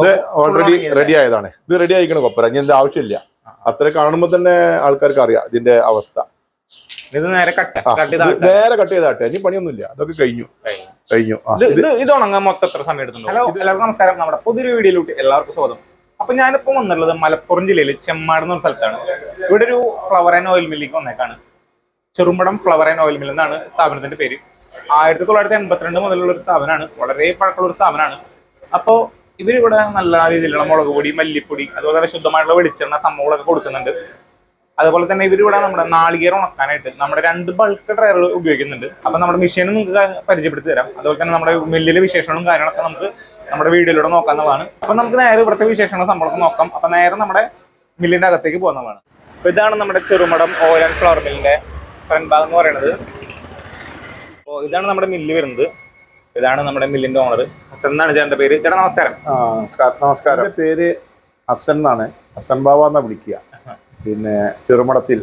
ഇത് already ready ആയതാണ്. ഇത് റെഡി ആയിക്കണ കൊപ്പര ഇനി ഇതിന്റെ ആവശ്യമില്ല. അത്ര കാണുമ്പോൾ തന്നെ ആൾക്കാർക്ക് അറിയാം ഇതിന്റെ അവസ്ഥ. ഇത് നേരെ കട്ട് നേരെ കട്ട് ചെയ്താട്ടെ. ഇനി പണിയൊന്നുമില്ല. അതൊക്കെ കഴിഞ്ഞു. കഴിഞ്ഞു. ഇത് ഉണങ്ങാൻ മൊത്തം എത്ര സമയം എടുത്തുണ്ടോ ഹലോ എല്ലാവർക്കും നമസ്കാരം. നമ്മുടെ പുതിയൊരു വീഡിയോയിലോട്ട് എല്ലാവർക്കും സ്വാഗതം. അപ്പൊ ഞാനിപ്പോ വന്നുള്ളത് മലപ്പുറം ജില്ലയിൽ ചെമ്മാട് എന്ന സ്ഥലത്താണ്. ഇവിടെ ഒരു ഫ്ലവർ ആൻഡ് ഓയിൽ മില്ലിക്ക് വന്നേക്കാണ്. Cherumbadam flour and oil mill എന്നാണ് സ്ഥാപനത്തിന്റെ പേര്. ആയിരത്തി തൊള്ളായിരത്തി എൺപത്തിരണ്ട് മുതലുള്ള ഒരു സ്ഥാപനമാണ്. വളരെ പഴക്കമുള്ള ഒരു സ്ഥാപനമാണ്. അപ്പോ ഇവരിവിടെ നല്ല രീതിയിലുള്ള മുളക് പൊടി മല്ലിപ്പൊടി അതുപോലെ തന്നെ ശുദ്ധമായിട്ടുള്ള വെളിച്ചെണ്ണ സംഭവങ്ങളൊക്കെ കൊടുക്കുന്നുണ്ട്. അതുപോലെ തന്നെ ഇവരിവിടെ നമ്മുടെ നാളികേരം ഉണക്കാനായിട്ട് നമ്മുടെ രണ്ട് ബൾക്ക് ഡ്രയറുകൾ ഉപയോഗിക്കുന്നുണ്ട്. അപ്പൊ നമ്മുടെ മെഷീനും നിങ്ങൾക്ക് പരിചയപ്പെടുത്തി തരാം. അതുപോലെ തന്നെ നമ്മുടെ മില്ലിലെ വിശേഷങ്ങളും കാര്യങ്ങളൊക്കെ നമുക്ക് നമ്മുടെ വീഡിയോയിലൂടെ നോക്കാവുന്നതാണ്. അപ്പൊ നമുക്ക് നേരെ ഇവിടുത്തെ വിശേഷങ്ങളും സംഭവമൊക്കെ നോക്കാം. അപ്പൊ നേരെ നമ്മുടെ മില്ലിന്റെ അകത്തേക്ക് പോകുന്നതാണ്. അപ്പൊ ഇതാണ് നമ്മുടെ ചെറുമടം ഓയിൽ ആൻഡ് ഫ്ലവർ മില്ലിന്റെ ഫ്രണ്ട് ഭാഗം എന്ന് പറയുന്നത്. അപ്പോൾ ഇതാണ് നമ്മുടെ മില്ല് വരുന്നത്. ഇതാണ് നമ്മുടെ മില്ലിന്റെ ഓണർ ഹസൻ എന്നാണ് ചേട്ടന്റെ പേര്. ചേട്ടാ നമസ്കാരം. നമസ്കാരം. എന്റെ പേര് ഹസൻ എന്നാണ്. ഹസൻ ബാബ എന്നാ വിളിക്കുക. പിന്നെ ചെറുമടത്തിൽ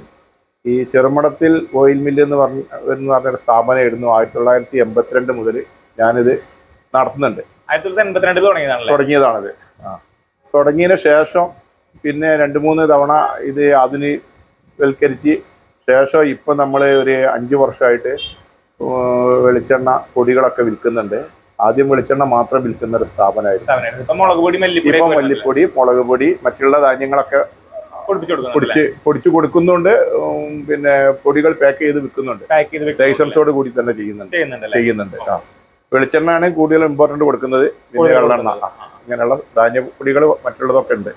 ഈ ചെറുമടത്തിൽ ഓയിൽ മില്ല് എന്ന് പറഞ്ഞ എന്ന് പറഞ്ഞൊരു ഇടുന്നു ആയിരത്തി തൊള്ളായിരത്തി എൺപത്തിരണ്ട് മുതൽ ഞാനിത് നടത്തുന്നുണ്ട്. ആയിരത്തി തൊള്ളായിരത്തി എൺപത്തിരണ്ടിൽ തുടങ്ങിയതാണല്ലേ? തുടങ്ങിയതാണിത്. ആ. തുടങ്ങിയതിന് ശേഷം പിന്നെ രണ്ട് മൂന്ന് തവണ ഇത് ആധുനികവൽക്കരിച്ച് ശേഷം ഇപ്പം നമ്മൾ ഒരു അഞ്ച് വർഷമായിട്ട് വെളിച്ചെണ്ണ പൊടികളൊക്കെ വിൽക്കുന്നുണ്ട്. ആദ്യം വെളിച്ചെണ്ണ മാത്രം വിൽക്കുന്ന ഒരു സ്ഥാപനമായിരുന്നു. ഇപ്പൊ മല്ലിപ്പൊടി മുളക് പൊടി മറ്റുള്ള ധാന്യങ്ങളൊക്കെ പൊടിച്ച് പൊടിച്ചു കൊടുക്കുന്നുണ്ട്. പിന്നെ പൊടികൾ പാക്ക് ചെയ്ത് വിൽക്കുന്നുണ്ട്. ലൈസൻസോട് കൂടി തന്നെ ചെയ്യുന്നുണ്ട്. ചെയ്യുന്നുണ്ട് ആ. വെളിച്ചെണ്ണയാണ് കൂടുതൽ ഇമ്പോർട്ടന്റ് കൊടുക്കുന്നത്. പിന്നെ വെള്ളെണ്ണ. ഇങ്ങനെയുള്ള ധാന്യപ്പൊടികൾ മറ്റുള്ളതൊക്കെ ഉണ്ട്.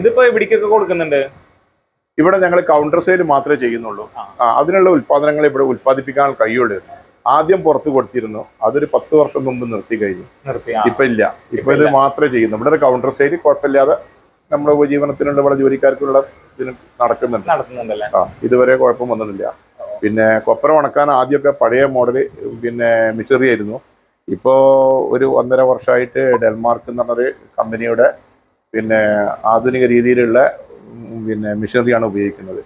ഇതിപ്പോ ഇവിടേക്കൊക്കെ കൊടുക്കുന്നുണ്ട്. ഇവിടെ ഞങ്ങൾ കൗണ്ടർ സെയിൽ മാത്രമേ ചെയ്യുന്നുള്ളൂ. അതിനുള്ള ഉൽപ്പാദനങ്ങൾ ഇവിടെ ഉൽപ്പാദിപ്പിക്കാൻ കഴിയുള്ളൂ. ആദ്യം പുറത്തു കൊടുത്തിരുന്നു. അതൊരു പത്ത് വർഷം മുമ്പ് നിർത്തി കഴിഞ്ഞു. ഇപ്പൊ ഇല്ല. ഇപ്പൊ ഇത് മാത്രമേ ചെയ്യുന്നു. ഇവിടെ ഒരു കൗണ്ടർ സെയിൽ കുഴപ്പമില്ലാതെ നമ്മുടെ ഉപജീവനത്തിനുള്ള ഇവിടെ ജോലിക്കാർക്കുള്ള ഇതിന് നടക്കുന്നുണ്ട്. ആ ഇതുവരെ കുഴപ്പം വന്നിട്ടില്ല. പിന്നെ കൊപ്പര ഉണക്കാൻ ആദ്യമൊക്കെ പഴയ മോഡൽ പിന്നെ മിഷറി ആയിരുന്നു. ഇപ്പോൾ ഒരു ഒന്നര വർഷമായിട്ട് ഡെൻമാർക്ക് എന്ന് പറഞ്ഞൊരു കമ്പനിയുടെ പിന്നെ ആധുനിക രീതിയിലുള്ള പിന്നെ മിഷനറിയാണ് ഉപയോഗിക്കുന്നത്.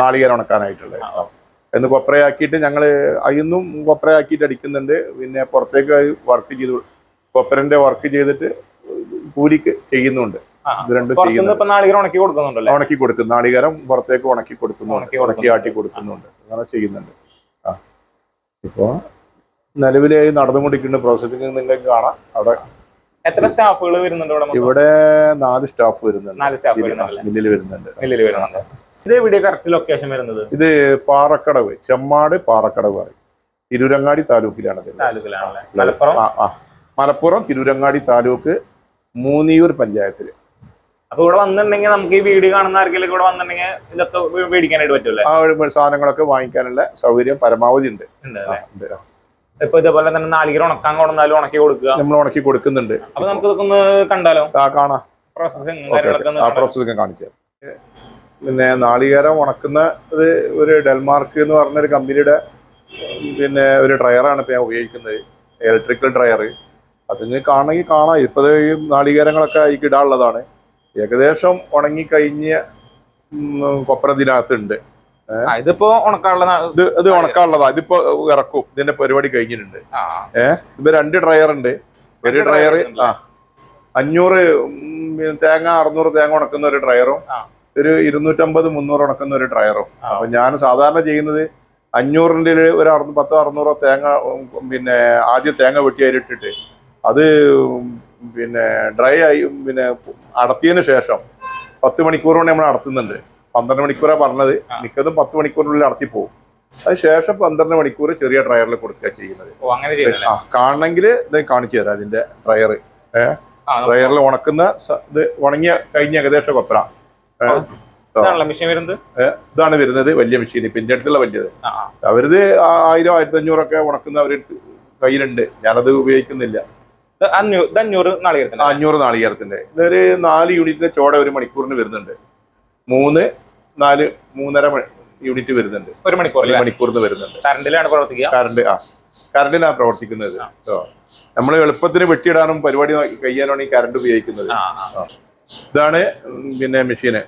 നാളികേരം ഉണക്കാനായിട്ടുള്ളത്. എന്ന് കൊപ്രയാക്കിയിട്ട് ഞങ്ങൾ അതിന്നും കൊപ്രയാക്കിയിട്ട് അടിക്കുന്നുണ്ട്. പിന്നെ പുറത്തേക്ക് വർക്ക് ചെയ്തു. കൊപ്രന്റെ വർക്ക് ചെയ്തിട്ട് കൂലിക്ക് ചെയ്യുന്നുണ്ട്. ഇത് രണ്ടും ഉണക്കി കൊടുക്കുന്നുണ്ടല്ലേ? ഉണക്കി കൊടുക്കും. നാളികേരം പുറത്തേക്ക് ഉണക്കി കൊടുക്കുന്നുണ്ട്. ഉണക്കി ആട്ടി കൊടുക്കുന്നുണ്ട്. അങ്ങനെ ചെയ്യുന്നുണ്ട്. ആ. ഇപ്പോ നിലവിൽ നടന്നുകൊണ്ടിരിക്കുന്ന പ്രോസസ്സിംഗ് നിങ്ങൾക്ക് കാണാം. അവിടെ എത്ര സ്റ്റാഫുകൾ വരുന്നുണ്ട് ഇവിടെ ഇവിടെ നാല് സ്റ്റാഫ് വരുന്നുണ്ട്. നാല് സ്റ്റാഫ് മില്ലിൽ വരുന്നുണ്ട് മില്ലിൽ വരുന്നുണ്ട്. ഇത് എവിടെ കറക്റ്റ് ലൊക്കേഷൻ വരുന്നത്? ഇത് പാറക്കടവ് ചെമ്മാട് പാറക്കടവ് പറയും. തിരൂരങ്ങാടി താലൂക്കിലാണ് മലപ്പുറം? മലപ്പുറം തിരൂരങ്ങാടി താലൂക്ക് മൂന്നിയൂർ പഞ്ചായത്തിൽ. അപ്പൊ ഇവിടെ വന്നിട്ടുണ്ടെങ്കിൽ നമുക്ക് ഈ വീഡിയോ കാണുന്ന ആർക്കെങ്കിലും ഇവിടെ വന്നിട്ടുണ്ടെങ്കിൽ ഇതൊക്കെ മേടിക്കാനായിട്ട് പറ്റൂലേ ആ ഒരു സാധനങ്ങളൊക്കെ വാങ്ങിക്കാനുള്ള സൗകര്യം പരമാവധി ഉണ്ട്. ഉണ്ട്. ഇപ്പൊ ഇതേപോലെ തന്നെ നാളികേരം ഉണക്കാൻ കൊണ്ടാലും ഉണക്കി കൊടുക്കുക. നമ്മൾ ഉണക്കി കൊടുക്കുന്നുണ്ട്. അപ്പൊ നമുക്ക് ഇതൊക്കെ ഒന്ന് കണ്ടാലോ? ആ കാണാം. കാര്യങ്ങളൊക്കെ ആ പിന്നെ നാളികേരം ഉണക്കുന്ന ഇത് ഒരു ഡെൽമാർക്ക് എന്ന് പറഞ്ഞ ഒരു കമ്പനിയുടെ പിന്നെ ഒരു ഡ്രയറാണ് ഇപ്പൊ ഞാൻ ഉപയോഗിക്കുന്നത്. ഇലക്ട്രിക്കൽ ഡ്രയർ അതിന് കാണണമെങ്കിൽ കാണാം. ഇപ്പോൾ ഈ നാളികേരങ്ങളൊക്കെ അതിക്ക് ഇടാനുള്ളതാണ്. ഏകദേശം ഉണങ്ങി കഴിഞ്ഞ ഉം, കൊപ്ര ഇതിനകത്തുണ്ട്. ഇതിപ്പോ ഉണക്കാനുള്ള ഇത് ഉണക്കാനുള്ളതാ. ഇതിപ്പോ ഇറക്കും. ഇതിന്റെ പരിപാടി കഴിഞ്ഞിട്ടുണ്ട്. ആ, ഇപ്പൊ രണ്ട് ഡ്രയർ ഉണ്ട്. ഒരു ഡ്രയർ ആ. അഞ്ഞൂറ് തേങ്ങ അറുന്നൂറ് തേങ്ങ ഉണക്കുന്ന ഒരു ഡ്രയറും ഒരു ഇരുന്നൂറ്റമ്പത് മുന്നൂറ് ഉണക്കുന്ന ഒരു ഡ്രയറും. അപ്പൊ ഞാൻ സാധാരണ ചെയ്യുന്നത് അഞ്ഞൂറിന്റെ ഒരു അറുന്നൂ പത്തോ അറുന്നൂറോ തേങ്ങ പിന്നെ ആദ്യം തേങ്ങ വെട്ടി അതിലിട്ടിട്ട് അത് പിന്നെ ഡ്രൈ ആയി പിന്നെ അടത്തിയതിന് ശേഷം പത്ത് മണിക്കൂർ കൊണ്ട് നമ്മൾ അടത്തുന്നുണ്ട്. പന്ത്രണ്ട് മണിക്കൂറാണ് പറഞ്ഞത്. മിക്കതും പത്ത് മണിക്കൂറിനുള്ളിൽ നടത്തി പോകും. അതിന് ശേഷം പന്ത്രണ്ട് മണിക്കൂർ ചെറിയ ട്രയറിൽ കൊടുക്കുക ചെയ്യുന്നത്. ആ കാണണമെങ്കിൽ ഇത് കാണിച്ചു തരാം അതിന്റെ ട്രയർ ട്രയറിൽ ഡ്രയറിൽ ഉണക്കുന്ന ഇത് ഉണങ്ങിയ കഴിഞ്ഞ ഏകദേശം കൊപ്ര ഇതാണ് വരുന്നത് വലിയ മെഷീൻ എന്റെ അടുത്തുള്ള വലിയത്. അവരിത് ആയിരം ആയിരത്തി അഞ്ഞൂറൊക്കെ ഉണക്കുന്ന അവരെടുത്ത് കയ്യിലുണ്ട്. ഞാനത് ഉപയോഗിക്കുന്നില്ല. അഞ്ഞൂറ് നാളികേരത്തിന്റെ ഇതൊരു നാല് യൂണിറ്റിന്റെ ചോട ഒരു മണിക്കൂറിന് വരുന്നുണ്ട്. മൂന്ന് നാല് മൂന്നര യൂണിറ്റ് വരുന്നുണ്ട്. ഒരു മണിക്കൂർ മണിക്കൂറിന് വരുന്നുണ്ട്. കറണ്ടിലാണ് പ്രവർത്തിക്കുക? കറണ്ട് ആ. കറണ്ടിലാണ് പ്രവർത്തിക്കുന്നത്. നമ്മൾ എളുപ്പത്തിന് വെട്ടിയിടാനും പരിപാടി കഴിയാനാണ് ഈ കറണ്ട് ഉപയോഗിക്കുന്നത്. ഇതാണ് പിന്നെ മെഷീന്.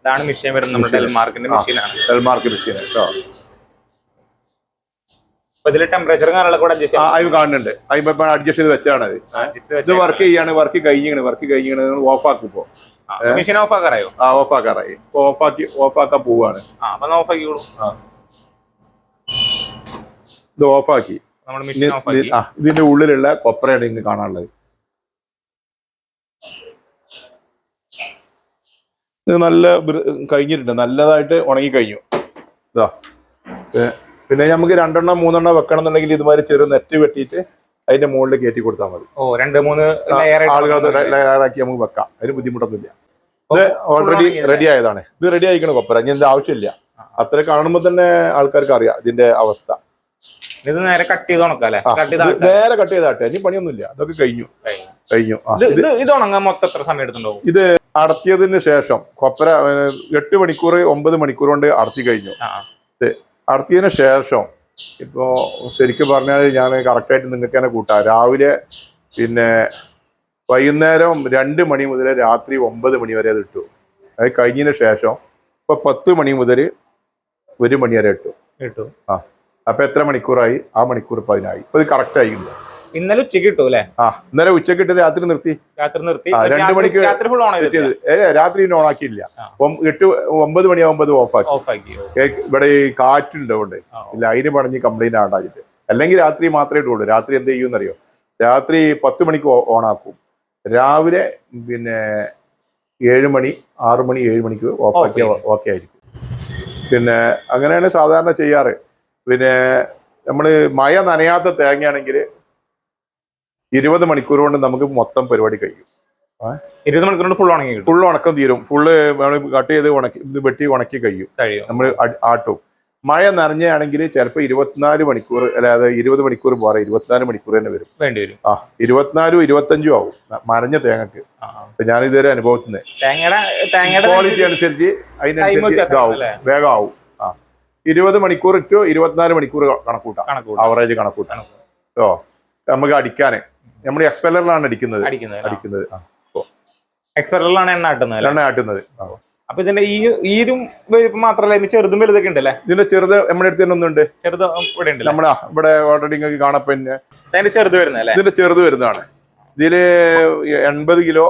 ഇതാണ് മെഷീൻ വരുന്നത് നമ്മുടെ ഡെൽമാർക്കിന്റെ മെഷീനാണ്. ഡെൽമാർക്ക് മെഷീൻ കേട്ടോ കാണുന്നുണ്ട്. അതിപ്പോ അഡ്ജസ്റ്റ് ചെയ്ത് വെച്ചാണ് ഇത് വർക്ക് ചെയ്യാണ് വർക്ക് കഴിഞ്ഞിങ്ങനെ വർക്ക് കഴിഞ്ഞിങ്ങനെ ഓഫ് ആക്കും ഇപ്പോ. മെഷീൻ ഓഫ് ആക്കാറായോ ആ ഓഫ് ആക്കാറായി പോവാണ്. ഇത് ആ ഇതിന്റെ ഉള്ളിലുള്ള കൊപ്രയാണ് ഇങ്ങ് കാണാനുള്ളത്. ഇത് നല്ല കഴിഞ്ഞിട്ടുണ്ട്. നല്ലതായിട്ട് ഉണങ്ങി കഴിഞ്ഞു ഇതാ പിന്നെ നമുക്ക് രണ്ടെണ്ണം മൂന്നെണ്ണം വെക്കണം എന്നുണ്ടെങ്കിൽ ഇതുമാതിരി ചെറിയ നെറ്റ് വെട്ടിയിട്ട് അതിന്റെ മുകളിൽ കയറ്റി കൊടുത്താൽ മതി. ഓ രണ്ട് മൂന്ന് ആളുകൾ ലെയറാക്കി നമുക്ക് വെക്കാം. അതിന് ബുദ്ധിമുട്ടൊന്നുമില്ല. ഇത് ഓൾറെഡി റെഡി ആയതാണ്. ഇത് റെഡി ആയിക്കണ കൊപ്പര ഇനി ഇതിന്റെ ആവശ്യമില്ല. അത്ര കാണുമ്പോൾ തന്നെ ആൾക്കാർക്ക് അറിയാം ഇതിന്റെ അവസ്ഥ. ഇത് നേരെ കട്ട് ചെയ്ത് ഉണക്കാല്ലേ ഇത് നേരെ കട്ട് ചെയ്താട്ടെ ഇനി പണിയൊന്നുമില്ല. അതൊക്കെ കഴിഞ്ഞു. കഴിഞ്ഞു. ഇത് ഇത് ഇത് ഉണങ്ങാൻ മൊത്തം എത്ര സമയം എടുത്തുണ്ടാവും അടത്തിയതിന് ശേഷം കൊപ്പര എട്ട് മണിക്കൂർ ഒമ്പത് മണിക്കൂർ കൊണ്ട് അടത്തി കഴിഞ്ഞു. അടത്തിയതിന് ശേഷം ഇപ്പോ ശരിക്കും പറഞ്ഞാൽ ഞാൻ കറക്റ്റായിട്ട് നിങ്ങൾക്ക് തന്നെ കൂട്ടാം. രാവിലെ പിന്നെ വൈകുന്നേരം രണ്ട് മണി മുതൽ രാത്രി ഒമ്പത് മണി വരെ അത് ഇട്ടു. അത് കഴിഞ്ഞതിന് ശേഷം ഇപ്പൊ പത്ത് മണി മുതൽ ഒരു മണി വരെ ഇട്ടു. ആ. അപ്പൊ എത്ര മണിക്കൂറായി? ആ മണിക്കൂർ ഇപ്പൊ അതിനായി ഇപ്പൊ ഇത് കറക്റ്റ് ആയിട്ടുണ്ട് ഇന്നലെ ഉച്ചയ്ക്ക് കിട്ടും അല്ലെ? ആ ഇന്നലെ ഉച്ചയ്ക്ക് ഇട്ട് രാത്രി നിർത്തി. രാത്രി നിർത്തി. രണ്ട് മണിക്ക് രാത്രി ഫുൾ ഓൺ ചെയ്ത്. രാത്രി പിന്നെ ഓൺ ആക്കിയില്ല എട്ട് ഒമ്പത് ആക്കി. ഓഫ് ആക്കി ഇവിടെ ഈ കാറ്റുണ്ടതുകൊണ്ട് ആ. ഇല്ല അതിന് പണിഞ്ഞ് കംപ്ലൈന്റ് ആണ്ടാക്കിട്ട് അല്ലെങ്കിൽ രാത്രി മാത്രമേ ഇട്ടുള്ളൂ രാത്രി എന്ത് ചെയ്യുമെന്നറിയോ? രാത്രി പത്ത് മണിക്ക് ഓണാക്കും ആക്കും. രാവിലെ പിന്നെ ഏഴ് മണി ആറ് മണി ഏഴ് മണിക്ക് ഓഫ് ആക്കിയ ഓക്കെ ആയിരിക്കും. പിന്നെ അങ്ങനെയാണ് സാധാരണ ചെയ്യാറ്. പിന്നെ നമ്മൾ മഴ നനയാത്ത തേങ്ങയാണെങ്കിൽ ഇരുപത് മണിക്കൂർ കൊണ്ട് നമുക്ക് മൊത്തം പരിപാടി കഴിയും. ഇരുപത് മണിക്കൂർ കൊണ്ട് ഫുൾ ഉണങ്ങി ഫുൾ ഉണക്കം തീരും. ഫുള്ള് കട്ട് ചെയ്ത് ഉണക്കി ഇത് വെട്ടി ഉണക്കി കഴിയും. കഴിയും. നമ്മൾ ആട്ടും. മഴ നനഞ്ഞാണെങ്കിൽ ചിലപ്പോൾ ഇരുപത്തിനാല് മണിക്കൂർ അല്ലാതെ ഇരുപത് മണിക്കൂർ പോരാ ഇരുപത്തിനാല് മണിക്കൂർ തന്നെ വരും. വേണ്ടി വരും. ആ ഇരുപത്തിനാലും ഇരുപത്തഞ്ചും ആവും. മറഞ്ഞ തേങ്ങക്ക്. ഞാൻ ഇതുവരെ അനുഭവത്തിന് ക്വാളിറ്റി അനുസരിച്ച് അതിനനുസരിച്ച് ഇതാവും. വേഗം ആവും ആ. ഇരുപത് മണിക്കൂർ ടു ഇരുപത്തിനാല് മണിക്കൂർ കണക്കൂട്ടാം. കണക്ക് കൂട്ടും. ആവറേജ് കണക്കൂട്ടാം. ഓ നമുക്ക് അടിക്കാന്. നമ്മൾ എക്സ്പെല്ലറിലാണ് അടിക്കുന്നത്. അടിക്കുന്നത് എക്സ്പെല്ലറിലാണ് എണ്ണ ആട്ടുന്നത്? എണ്ണ ആട്ടുന്നത്. അപ്പൊ ഇതിന്റെ ഈ ഈരും വലിപ്പം മാത്രല്ല ഇനി ചെറുതും വലുതൊക്കെ ഉണ്ടല്ലേ? ഇതിന്റെ ചെറുത് നമ്മുടെ അടുത്ത് തന്നെ ഒന്നുണ്ട്. ചെറുത് ഇവിടെ ഉണ്ട് നമ്മുടെ ഇവിടെ ഓൾറെഡി നിങ്ങൾക്ക് അതിന്റെ ചെറുത് വരുന്നല്ലേ ഇതിന്റെ ചെറുത് വരുന്നതാണ്. ഇതിൽ എൺപത് കിലോ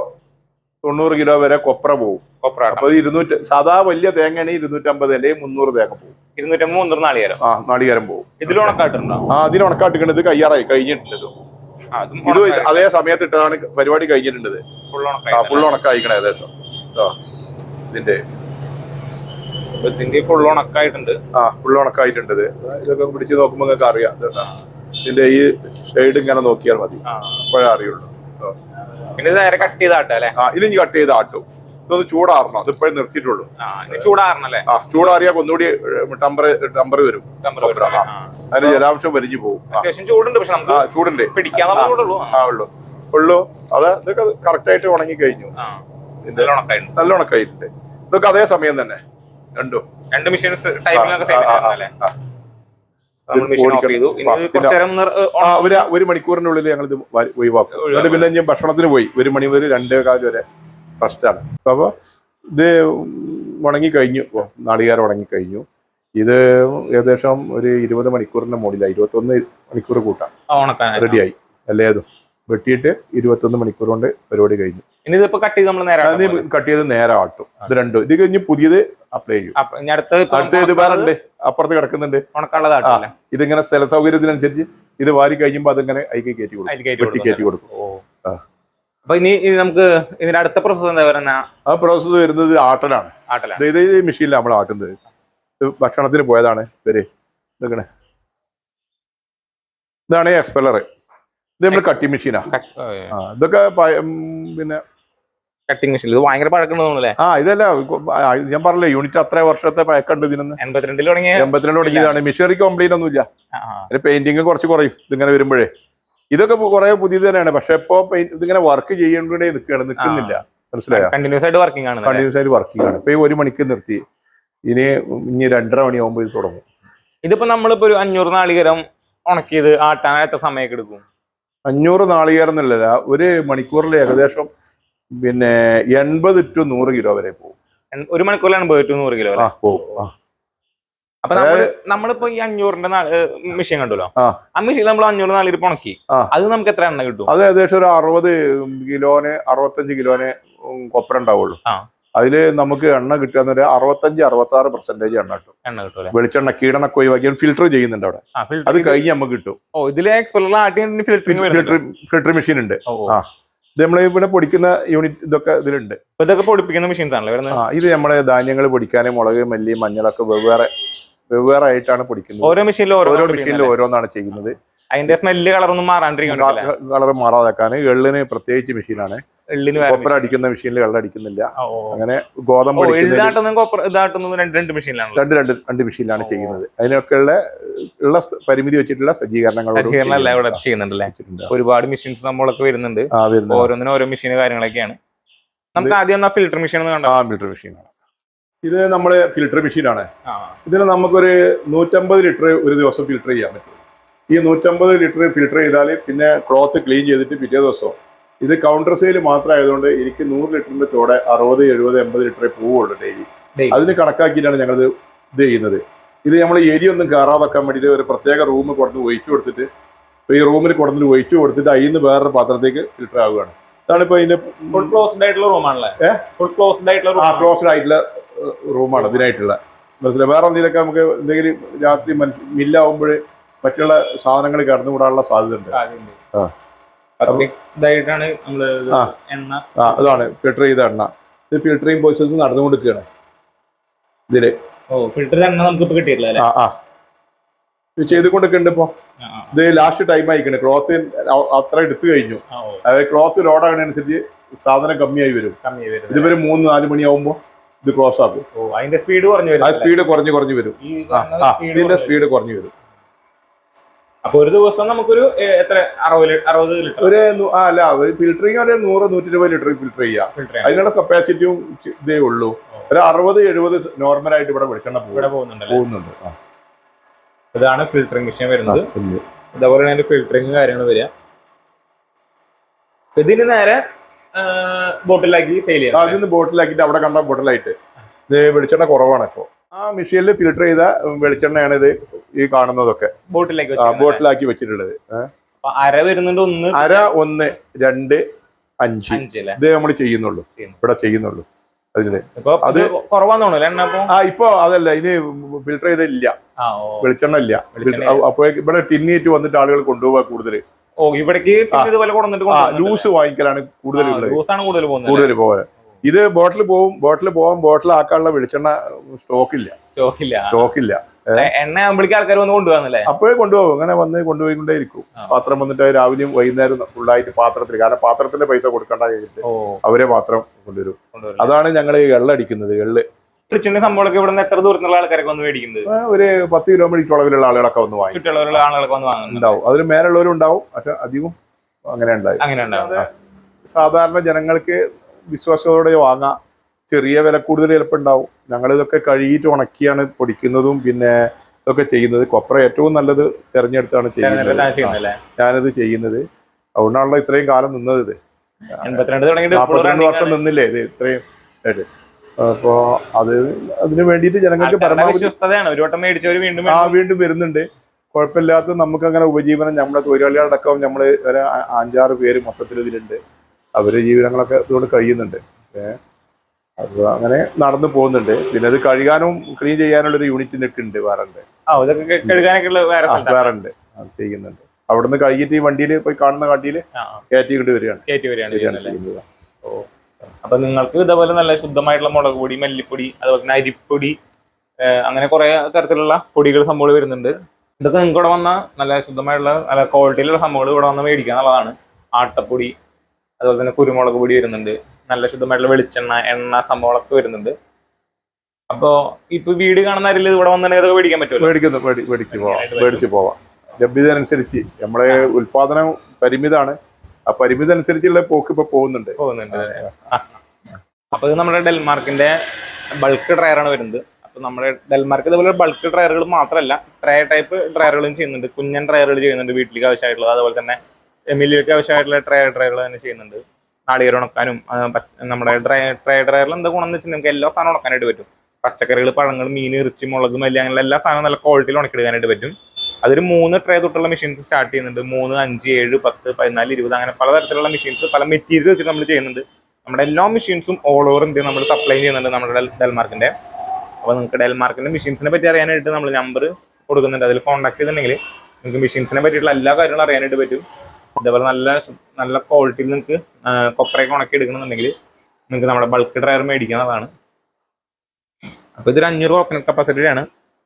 തൊണ്ണൂറ് കിലോ വരെ കൊപ്ര പോകും കൊപ്ര അപ്പൊ ഇരുന്നൂറ്റി സാധാ വലിയ തേങ്ങയാണെങ്കിൽ ഇരുന്നൂറ്റമ്പത് അല്ലെങ്കിൽ മുന്നൂറ് തേങ്ങ പോകും ഇരുന്നൂറ്റമ്പത് മുന്നൂറ് നാളികേരം. ആ നാളികേരം പോകും ഇതിൽ ഉണക്കാട്ടുണ്ടോ ആ ഇതിൽ ഉണക്കാട്ടിക്കണത് കയ്യാറായി കഴിഞ്ഞിട്ടുണ്ട് ഇത്. അതേ സമയത്ത് ഇട്ടതാണ് പരിപാടി കഴിഞ്ഞിട്ടുണ്ട് ഫുൾ ഉണക്കായിക്കണേ ഏകദേശം. ഇതിന്റെ ഇതിന്റെ ഫുൾ ഉണക്കായിട്ടുണ്ട് ആ ഫുൾ ഉണക്കായിട്ടുണ്ട് ഇത്. ഇതൊക്കെ പിടിച്ച് നോക്കുമ്പോൾ നിങ്ങൾക്ക് അറിയാം. ഇതിന്റെ ഈ ഷെയ്ഡ് ഇങ്ങനെ നോക്കിയാൽ മതി. അപ്പോഴേ അറിയുള്ളൂ. പിന്നെ നേരെ കട്ട് ചെയ്താട്ടെ അല്ലേ? ആ ഇത് ഇനി കട്ട് ചെയ്ത് ആട്ടും ഇതൊന്ന് ചൂടാറണം. അതിപ്പോഴും നിർത്തിയിട്ടുള്ളൂ. ചൂടാറണല്ലേ ആ ചൂടാറിയാൽ ഒന്നുകൂടി ടംബർ ടംബർ വരും. ടെമ്പറേച്ചർ ആ. അതിന് ജലാംശം വലിച്ചു പോകും. ചൂടുണ്ട് പക്ഷെ ആ ചൂടുണ്ട്. ആ ഉള്ളു. ഉള്ളു. അത് ഇതൊക്കെ കറക്റ്റ് ആയിട്ട് ഉണങ്ങി കഴിഞ്ഞു നല്ല ഉണക്കായിട്ടുണ്ട്. ഇതൊക്കെ അതേ സമയം തന്നെ. രണ്ടും. രണ്ട് മെഷീൻസ് ഒരു ഒരു മണിക്കൂറിനുള്ളിൽ ഞങ്ങൾ ഇത് ഒഴിവാക്കും. എന്നിട്ട് പിന്നെ ഞാൻ ഭക്ഷണത്തിന് പോയി. ഒരു മണി മുതൽ രണ്ടേ കാൽ വരെ ഫസ്റ്റാണ് അപ്പോൾ ഇത് ഉണങ്ങി കഴിഞ്ഞു നാളികേരം ഉണങ്ങി കഴിഞ്ഞു ഇത് ഏകദേശം ഒരു ഇരുപത് മണിക്കൂറിന്റെ മുകളിലായി ഇരുപത്തൊന്ന് മണിക്കൂർ കൂട്ടാം. റെഡിയായി. അല്ലേതും വെട്ടിയിട്ട് ഇരുപത്തൊന്ന് മണിക്കൂർ കൊണ്ട് പരിപാടി കഴിഞ്ഞു. കട്ട് ചെയ്ത് നമ്മൾ കട്ട് ചെയ്ത് നേരെ ആട്ടും. ഇത് രണ്ടും. ഇത് കഴിഞ്ഞ് പുതിയത് അപ്ലൈ ചെയ്യും. അടുത്ത ഇത് വേറെ ഉണ്ട്. അപ്പുറത്ത് കിടക്കുന്നുണ്ട്. ഇതിങ്ങനെ സ്ഥല സൗകര്യത്തിനനുസരിച്ച് ഇത് വാരി കഴിയുമ്പോൾ അതിങ്ങനെ അതിക്ക് കയറ്റി കൊടുക്കും. വെട്ടി കയറ്റി കൊടുക്കും. അപ്പൊ ഇനി നമുക്ക് ഇതിന്റെ അടുത്ത പ്രോസസ് എന്താ പറയുന്ന ആ പ്രോസസ് വരുന്നത് ആട്ടലാണ്. ആട്ടലാണ് ഇത് മെഷീനിലാണ് നമ്മൾ ആട്ടുന്നത്. ഭക്ഷണത്തിന് പോയതാണ് ഇവർ. ഇതൊക്കെ ഇതാണ് എക്സ്പെല്ലർ ഇത് നമ്മൾ കട്ടിംഗ് മെഷീനാ ഇതൊക്കെ പിന്നെ കട്ടിംഗ് മെഷീൻ ഇത് ഭയങ്കര പഴക്കണ്ടെന്നല്ലേ ആ ഇതല്ല ഞാൻ പറഞ്ഞില്ലേ യൂണിറ്റ് അത്ര വർഷത്തെ പഴക്കമുണ്ട് ഇതിനൊന്ന്. എൺപത്തിരണ്ടിൽ തുടങ്ങിയ എൺപത്തിരണ്ട് തുടങ്ങിയതാണ് മെഷീനറി കംപ്ലൈന്റ് ഒന്നുമില്ല. അതിന് പെയിന്റിങ് കുറച്ച് കുറയും ഇതിങ്ങനെ വരുമ്പോഴേ. ഇതൊക്കെ കുറെ പുതിയത് തന്നെയാണ്. പക്ഷെ ഇപ്പോ ഇതിങ്ങനെ വർക്ക് ചെയ്യേണ്ടേ നിൽക്കുകയാണ് നിൽക്കുന്നില്ല മനസ്സിലായോ? കണ്ടിന്യൂസ് ആയിട്ട് വർക്കിംഗ് ആണ് കണ്ടിന്യൂസ് ആയിട്ട് വർക്കിംഗ് ആണ്. ഇപ്പൊ ഒരു മണിക്ക് നിർത്തി. ഇനി ഇനി രണ്ടര മണിയാകുമ്പോൾ ഇത് തുടങ്ങും. ഇതിപ്പോ നമ്മളിപ്പോ ഒരു അഞ്ഞൂറ് നാളികരം ഉണക്കിയത് ആട്ടാൻ എത്ര സമയമൊക്കെ എടുക്കും? അഞ്ഞൂറ് നാളികേരം എന്നല്ല ഒരു മണിക്കൂറിൽ ഏകദേശം പിന്നെ എൺപത് ടു നൂറ് കിലോ വരെ പോകും. ഒരു മണിക്കൂറിലാണ് എൺപത് ടു നൂറ് കിലോ ആ പോകും ആ. അപ്പൊ നമ്മൾ നമ്മളിപ്പോ ഈ അഞ്ഞൂറിന്റെ മെഷീൻ കണ്ടല്ലോ? ആ. ആ മെഷീൻ നമ്മൾ അഞ്ഞൂറ് നാലിൽ ഉണക്കി. ആ. അത് നമുക്ക് എത്ര എണ്ണ കിട്ടും? അത് ഏകദേശം ഒരു അറുപത് കിലോന് അറുപത്തഞ്ച് കിലോന് കൊപ്പര ഉണ്ടാവുള്ളൂ. അതിൽ നമുക്ക് എണ്ണ കിട്ടുക അറുപത്തഞ്ച് അറുപത്തി ആറ് പെർസെന്റേജ് എണ്ണ കിട്ടും. എണ്ണ കിട്ടും വെളിച്ചെണ്ണ കീടനൊക്കെ ഒഴിവാക്കി ഫിൽട്ടർ ചെയ്യുന്നുണ്ട് അവിടെ. അത് കഴിഞ്ഞ് നമുക്ക് കിട്ടും. ഓ ഇതിൽ ഫിൽറ്റർ മെഷീൻ ഉണ്ട്. ആ. ഇത് നമ്മൾ ഇവിടെ പൊടിക്കുന്ന യൂണിറ്റ് ഇതൊക്കെ ഇതിലുണ്ട്. ഇതൊക്കെ പൊടിപ്പിക്കുന്ന മെഷീൻസ് ആണല്ലോ ആ ഇത് നമ്മളെ ധാന്യങ്ങൾ പൊടിക്കാൻ മുളക് മല്ലി മഞ്ഞളൊക്കെ വെവ്വേറെ വെവ്വേറെ ആയിട്ടാണ് പൊടിക്കുന്നത്. ഓരോ മെഷീനിലും ഓരോ മെഷീനിൽ ഓരോന്നാണ് ചെയ്യുന്നത്. അതിന്റെ സ്മെല്ല് കളറൊന്നും മാറാണ്ടിരിക്കാൻ പറ്റില്ല. കളർ മാറാതാക്കാൻ എള്ളിന് പ്രത്യേകിച്ച് മെഷീനാണ് കൊപ്പര അടിക്കുന്ന മെഷീനിൽ വെള്ളം അടിക്കുന്നില്ല. അങ്ങനെ ഗോതമ്പ് രണ്ട് രണ്ട് മെഷീനിലാണല്ലോ രണ്ട് രണ്ട് രണ്ട് മെഷീനിലാണ് ചെയ്യുന്നത്. അതിനൊക്കെ ഉള്ള ഉള്ള പരിമിതി വെച്ചിട്ടുള്ള സജ്ജീകരണങ്ങൾ ഇവിടെ ചെയ്യുന്നുണ്ടല്ലേ? ഒരുപാട് മെഷീൻസ് നമ്മളൊക്കെ വരുന്നുണ്ട്. ഓരോന്നിനും ഓരോ മെഷീൻ കാര്യങ്ങളൊക്കെയാണ്. നമുക്ക് ആദ്യം ഫിൽറ്റർ മെഷീൻ ആ ഫിൽറ്റർ മെഷീനാണ് ഇത് നമ്മൾ ഫിൽട്ടർ മെഷീനാണ് ഇതിന് നമുക്കൊരു നൂറ്റമ്പത് ലിറ്റർ ഒരു ദിവസം ഫിൽട്ടർ ചെയ്യാൻ പറ്റും. ഈ നൂറ്റമ്പത് ലിറ്റർ ഫിൽട്ടർ ചെയ്താൽ പിന്നെ ക്ലോത്ത് ക്ലീൻ ചെയ്തിട്ട് പിറ്റേ ദിവസം. ഇത് കൗണ്ടർ സെയിൽ മാത്രമായതുകൊണ്ട് എനിക്ക് നൂറ് ലിറ്ററിന്റെ ചോടെ അറുപത് എഴുപത് എൺപത് ലിറ്ററേ പോവുള്ളൂ ഡെയിലി. അതിന് കണക്കാക്കിയിട്ടാണ് ഞങ്ങളിത് ഇത് ചെയ്യുന്നത്. ഇത് നമ്മൾ എരി ഒന്നും കയറാതാക്കാൻ വേണ്ടിയിട്ട് ഒരു പ്രത്യേക റൂം കൊടുത്ത് ഒഴിച്ചു കൊടുത്തിട്ട് ഈ റൂമിൽ കൊടുത്തിട്ട് ഒഴിച്ചു കൊടുത്തിട്ട് അതിൽ നിന്ന് വേറൊരു പാത്രത്തേക്ക് ഫിൽട്ടർ ആവുകയാണ്. അതാണ് ഇപ്പൊ ഇതിന്റെ ഫുൾ ക്ലോസ്ഡ് ആയിട്ടുള്ള റൂമാണല്ലേ? ഫുൾ ക്ലോസ്ഡ് ആയിട്ടുള്ള ആ ക്ലോസ്ഡ് ആയിട്ടുള്ള റൂമാണ് ഇതിനായിട്ടുള്ള. മനസ്സിലായി? വേറെ എന്തെങ്കിലുമൊക്കെ നമുക്ക് എന്തെങ്കിലും രാത്രി മനുഷ്യ മില്ലാവുമ്പോൾ മറ്റുള്ള സാധനങ്ങൾ കടന്നുകൂടാനുള്ള സാധ്യത ഉണ്ട്. ഇതായിട്ടാണ്. എണ്ണ അതാണ് ഫിൽട്ടർ ചെയ്ത എണ്ണ. ഇത് ഫിൽറ്ററിങ് പ്രോസസ് കൊടുക്കുകയാണ് ഇതിൽ. ഓ ഫിൽറ്റർ എണ്ണ നമുക്ക് കിട്ടിയിട്ടില്ല ആ ആ. ഇത് ചെയ്തുകൊണ്ടിരിക്കുന്നുണ്ട് ഇപ്പൊ. ആ, ആ, ഇത് ലാസ്റ്റ് ടൈം ആയിക്കണേ ക്ലോത്ത് അത്ര എടുത്തു കഴിഞ്ഞു. അതായത് ക്ലോത്ത് ലോഡാകുന്നതനുസരിച്ച് സാധനം കമ്മിയായി വരും. ഇതുവരെ മൂന്ന് നാല് മണിയാവുമ്പോൾ ഇത് ക്ലോസ് ആക്കും. സ്പീഡ് കുറഞ്ഞു വരും ആ സ്പീഡ് കുറഞ്ഞു കുറഞ്ഞു വരും. ആ ഇതിന്റെ സ്പീഡ് കുറഞ്ഞു വരും. അപ്പൊ ഒരു ദിവസം നമുക്കൊരു എത്ര? അറുപത് അറുപത് ലിറ്റർ. ഒരു അല്ല ഫിൽറ്ററിങ് ഒരു നൂറ് നൂറ്റി ഇരുപത് ലിറ്റർ ഫിൽറ്റർ ചെയ്യാം അതിനുള്ള കപ്പാസിറ്റിയും ഇതേ ഉള്ളൂ. ഒരു അറുപത് എഴുപത് നോർമൽ ആയിട്ട് ഇവിടെ വെളിച്ചെണ്ണ പോകുന്നുണ്ട് ഇതാണ് ഫിൽറ്ററിങ് മെഷീൻ വരുന്നത്. അതേപോലെ ഇതേപോലെ അതിന്റെ ഫിൽറ്ററിങ് കാര്യങ്ങൾ വരിക. ഇതിന് നേരെ ബോട്ടിലാക്കി സെയിൽ ചെയ്യാം അതിന് ബോട്ടിലാക്കിയിട്ട് അവിടെ കണ്ട ബോട്ടിലായിട്ട് വെളിച്ചെണ്ണ കുറവാണ് ഇപ്പോൾ ആ മെഷീനിൽ ഫിൽട്ടർ ചെയ്ത വെളിച്ചെണ്ണയാണ് ഇത് ഈ കാണുന്നതൊക്കെ. ബോട്ടിലേക്ക് വെച്ചിട്ടുള്ളത്. അര വരുന്നുണ്ട് ഒന്ന് അര ഒന്ന് രണ്ട് അഞ്ച്. ഇത് നമ്മൾ ചെയ്യുന്നുള്ളൂ. ചെയ്യുന്നു. ഇവിടെ ചെയ്യുന്നുള്ളൂ. അതിന്റെ അത് ആ ഇപ്പൊ അതല്ല ഇനി ഫിൽട്ടർ ചെയ്തില്ല. വെളിച്ചെണ്ണ ഇല്ല. അപ്പൊ ഇവിടെ ടിന്നീറ്റ് വന്നിട്ട് ആളുകൾ കൊണ്ടുപോവാ കൂടുതൽ ഓ ഇവിടേക്ക് ലൂസ് വാങ്ങിക്കലാണ് കൂടുതൽ കൂടുതൽ പോകുന്നത് കൂടുതൽ പോകാൻ ഇത് ബോട്ടിൽ പോവും ബോട്ടിൽ പോവാൻ ബോട്ടിൽ ആക്കാനുള്ള വെളിച്ചെണ്ണ സ്റ്റോക്ക് ഇല്ല സ്റ്റോക്ക് ഇല്ല സ്റ്റോക്ക് ഇല്ല എണ്ണ ആകുമ്പോഴേക്ക് ആൾക്കാർ വന്ന് കൊണ്ടുപോകാന്നല്ലേ? അപ്പോഴേ കൊണ്ടുപോകും. അങ്ങനെ വന്ന് കൊണ്ടുപോയിക്കൊണ്ടേ ഇരിക്കും. പാത്രം വന്നിട്ട് രാവിലെയും വൈകുന്നേരം ഫുള്ളായിട്ട് പാത്രത്തിൽ കാരണം പാത്രത്തിന്റെ പൈസ കൊടുക്കണ്ട കഴിഞ്ഞിട്ട് അവരെ മാത്രം കൊണ്ടുവരും. അതാണ് ഞങ്ങൾ എള്ളടിക്കുന്നത് എള്ള് വിളിച്ചിട്ട് സംഭവമൊക്കെ ഇവിടെ നിന്ന് എത്ര ദൂരത്തുള്ള ആൾക്കാരൊക്കെ വന്ന് മേടിക്കുന്നത്? ഒരു പത്ത് കിലോമീറ്റർ അളവിലുള്ള ആളുകളൊക്കെ വന്ന് വാങ്ങും. ചുറ്റുള്ളവരുള്ള ആളുകളൊക്കെ വന്ന് ഉണ്ടാവും. അതിന് മേലുള്ളവരും ഉണ്ടാവും. പക്ഷെ അധികം അങ്ങനെ ഉണ്ടായി. അങ്ങനെ ഉണ്ടാവും. സാധാരണ ജനങ്ങൾക്ക് വിശ്വാസത്തോടെ വാങ്ങാം. ചെറിയ വില കൂടുതൽ ചിലപ്പോൾ ഉണ്ടാവും. ഞങ്ങൾ ഇതൊക്കെ കഴുകിയിട്ട് ഉണക്കിയാണ് പൊടിക്കുന്നതും പിന്നെ ഇതൊക്കെ ചെയ്യുന്നത്. കൊപ്ര ഏറ്റവും നല്ലത് തിരഞ്ഞെടുത്താണ് ചെയ്യുന്നത്. ഞാനിത് ചെയ്യുന്നത്. അതുകൊണ്ടാണല്ലോ ഇത്രയും കാലം നിന്നത് ഇത്. നാൽപ്പത്തിരണ്ട് വർഷം നിന്നില്ലേ ഇത് ഇത്രയും ആയിട്ട് അപ്പോ അത് അതിന് വേണ്ടിയിട്ട് ജനങ്ങൾക്ക് പരമാവധി ആ വീണ്ടും വരുന്നുണ്ട്. കുഴപ്പമില്ലാത്ത നമുക്ക് അങ്ങനെ ഉപജീവനം. നമ്മുടെ തൊഴിലാളികളടക്കം നമ്മൾ അഞ്ചാറ് പേര് മൊത്തത്തിൽ ഇതിലുണ്ട്. അവർ ജീവിതങ്ങളൊക്കെ ഇതുകൊണ്ട് കഴിയുന്നുണ്ട്. ഏഹ് അപ്പൊ അങ്ങനെ നടന്നു പോകുന്നുണ്ട്. പിന്നെ അത് കഴുകാനും ക്ലീൻ ചെയ്യാനുള്ള ഒരു യൂണിറ്റിനൊക്കെ ഉണ്ട് വേറെ ഉണ്ട് വേറെ ഉണ്ട് അത് ചെയ്യുന്നുണ്ട്. അവിടുന്ന് കഴുകിയിട്ട് ഈ വണ്ടിയിൽ പോയി കാണുന്ന വണ്ടിയിൽ കയറ്റി കൊണ്ട് വരികയാണ്. അപ്പൊ നിങ്ങൾക്ക് ഇതേപോലെ നല്ല ശുദ്ധമായിട്ടുള്ള മുളക് പൊടി മല്ലിപ്പൊടി അതുപോലെ തന്നെ അരിപ്പൊടി അങ്ങനെ കുറെ തരത്തിലുള്ള പൊടികൾ സംഭവം വരുന്നുണ്ട്. ഇതൊക്കെ നിങ്ങൾക്ക് ഇവിടെ വന്ന നല്ല ശുദ്ധമായിട്ടുള്ള നല്ല ക്വാളിറ്റിയിലുള്ള സംഭവങ്ങൾ ഇവിടെ വന്ന് മേടിക്കുക എന്നുള്ളതാണ്. ആട്ടപ്പൊടി അതുപോലെ തന്നെ കുരുമുളക് പൊടി വരുന്നുണ്ട്. നല്ല ശുദ്ധമായിട്ടുള്ള വെളിച്ചെണ്ണ എണ്ണ സംഭവങ്ങളൊക്കെ വരുന്നുണ്ട്. അപ്പോ ഇപ്പൊ വീട് കാണുന്ന ആരെങ്കിലും ഇവിടെ വന്നിട്ട് മേടിക്കാൻ പറ്റുമോ മേടിക്കുന്നു. മേടി- മേടിച്ച് പോവാം. മേടിച്ചു പോവാം. ലഭ്യതനുസരിച്ച് നമ്മളെ ഉൽപാദനം പരിമിതാണ്. ആ പരിമിതി അനുസരിച്ചുള്ള പോക്ക് ഇപ്പൊ പോകുന്നുണ്ട്. പോകുന്നുണ്ട്. അപ്പൊ ഇത് നമ്മുടെ ഡെൽമാർക്കിന്റെ ബൾക്ക് ഡ്രയറാണ് വരുന്നത്. അപ്പൊ നമ്മുടെ ഡെൽമാർക്ക് ഇതുപോലെ ബൾക്ക് ഡ്രയറുകൾ മാത്രമല്ല ട്രേ ടൈപ്പ് ഡ്രയറുകളും ചെയ്യുന്നുണ്ട്. കുഞ്ഞൻ ഡ്രയറുകൾ ചെയ്യുന്നുണ്ട് വീട്ടിലേക്ക് ആവശ്യമായിട്ടുള്ളത്. അതുപോലെ തന്നെ മില്ലിലേക്ക് ആവശ്യമായിട്ടുള്ള ട്രേ ഡ്രയറുകൾ തന്നെ ചെയ്യുന്നുണ്ട്. നാളികേരം ഉണക്കാനും നമ്മുടെ ഡ്രൈ ട്രേ ഡ്രയറിൽ എന്താ ഗുണം എന്ന് വെച്ചാൽ നമുക്ക് എല്ലാ സാധനം ഉണക്കാനായിട്ട് പറ്റും. പച്ചക്കറികൾ പഴങ്ങൾ മീൻ ഇറച്ചി മുളക് മല്ലി അങ്ങനെ എല്ലാ സാധനവും നല്ല ക്വാളിറ്റിയിൽ ഉണക്കിയെടുക്കാനായിട്ട് പറ്റും. അതൊരു മൂന്ന് ട്രേ തൊട്ടുള്ള മെഷീൻസ് സ്റ്റാർട്ട് ചെയ്യുന്നുണ്ട്. മൂന്ന് അഞ്ച് ഏഴ് പത്ത് പതിനാല് ഇരുപത് അങ്ങനെ പലതരത്തിലുള്ള മെഷീൻസ് പല മെറ്റീരിയൽ വെച്ചിട്ട് നമ്മൾ ചെയ്യുന്നുണ്ട്. നമ്മുടെ എല്ലാ മെഷീൻസും ഓൾ ഓവർ ഇന്ത്യ നമ്മൾ സപ്ലൈ ചെയ്യുന്നുണ്ട് നമ്മുടെ ഡെൽമാർക്കിന്റെ അപ്പോൾ നിങ്ങൾക്ക് ഡെൽമാർക്കിന്റെ മെഷീൻസിനെ പറ്റി അറിയാനായിട്ട് നമ്മൾ നമ്പർ കൊടുക്കുന്നുണ്ട്. അതിൽ കോൺടാക്ട് ചെയ്തിട്ടുണ്ടെങ്കിൽ നിങ്ങൾക്ക് മെഷീൻസിനെ പറ്റിയിട്ടുള്ള എല്ലാ കാര്യങ്ങളും അറിയാനായിട്ട് പറ്റും. ഇതേപോലെ നല്ല നല്ല ക്വാളിറ്റിയിൽ നിങ്ങൾക്ക് കൊപ്രയൊക്കെ ഉണക്കി എടുക്കണമെന്നുണ്ടെങ്കിൽ നിങ്ങൾക്ക് നമ്മുടെ ബൾക്ക് ഡ്രയർ മേടിക്കുന്നതാണ് അപ്പോൾ ഇതൊരു അഞ്ഞൂറ് ഓപ്പൺ കപ്പാസിറ്റിയാണ്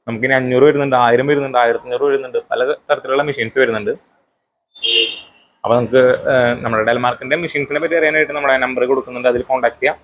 നമുക്ക് ഇനി അഞ്ഞൂറ് വരുന്നുണ്ട് ആയിരം വരുന്നുണ്ട് ആയിരത്തി അഞ്ഞൂറ് വരുന്നുണ്ട് പല തരത്തിലുള്ള മെഷീൻസ് വരുന്നുണ്ട്. അപ്പോൾ നമുക്ക് നമ്മുടെ ഡെൽമാർക്കിന്റെ മെഷീൻസിനെ പറ്റി അറിയാനായിട്ട് നമ്മുടെ നമ്പർ കൊടുക്കുന്നുണ്ട് അതിൽ കോൺടാക്ട് ചെയ്യാം.